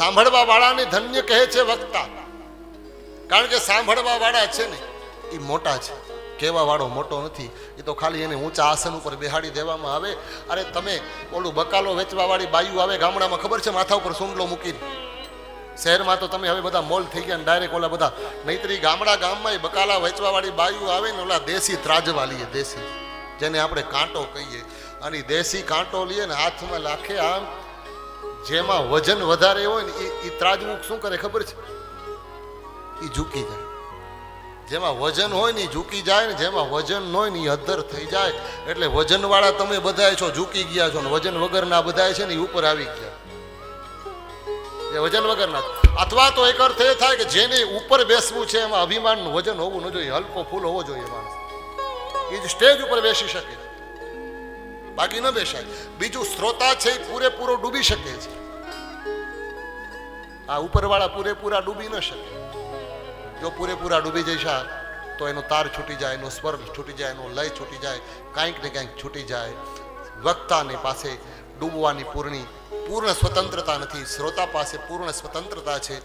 સાંભળવા વાળાને ધન્ય કહે છે વક્તા. કારણ કે સાંભળવા વાળા છે ને, એ મોટા છે. કહેવા વાળો મોટો નથી. એ તો ખાલી એને ઊંચા આસન ઉપર બેહાડી દેવામાં આવે. અરે તમે ઓલું બકાલો વેચવા વાળી બાયું આવે ગામડામાં ખબર છે માથા ઉપર સુંડલો મૂકીને? શહેરમાં તો તમે હવે બધા મોલ થઈ ગયા ડાયરેક્ટ ઓલા બધા. નહીતરી ગામડા ગામમાં એ બકાલા વેચવા વાળી બાયું આવે ને ઓલા દેશી ત્રાજવા લઈએ દેશી. જેને આપણે કાંટો કહીએ. અને દેશી કાંટો લઈએ ને હાથમાં લાખે આમ જેમાં વજન વધારે હોય ને એ ત્રાજમુખ શું કરે ખબર છે? એ ઝૂકી જાય. જેમાં વજન હોય ને એ ઝૂકી જાય ને જેમાં વજન ન હોય ને એ અદ્ધર થઈ જાય. એટલે વજનવાળા તમે બધાય છો, ઝૂકી ગયા છો ને વજન વગરના બધાય છે ને એ ઉપર આવી ગયા. એ વજન વગરના. અથવા તો એક અર્થ એ થાય કે જેને ઉપર બેસવું છે એમાં અભિમાનનું વજન હોવું ન જોઈએ, હલકો ફૂલ હોવો જોઈએ માણસ. એ સ્ટેજ ઉપર બેસી શકે. બાકી ન બેસાય. બીજું શ્રોતા છે પૂરેપૂરો ડૂબી શકે છે. આ ઉપરવાળા પૂરેપૂરા ડૂબી ન શકે. જો પૂરેપૂરા ડૂબી જશે તો એનો તાર છૂટી જાય, એનો સ્વર છૂટી જાય, એનો લય છૂટી જાય, કાંઈક ને કાંઈક છૂટી જાય. વક્તાની પાસે ડૂબવાની પૂર્ણી, પૂર્ણ સ્વતંત્રતા નથી. શ્રોતા પાસે પૂર્ણ સ્વતંત્રતા છે.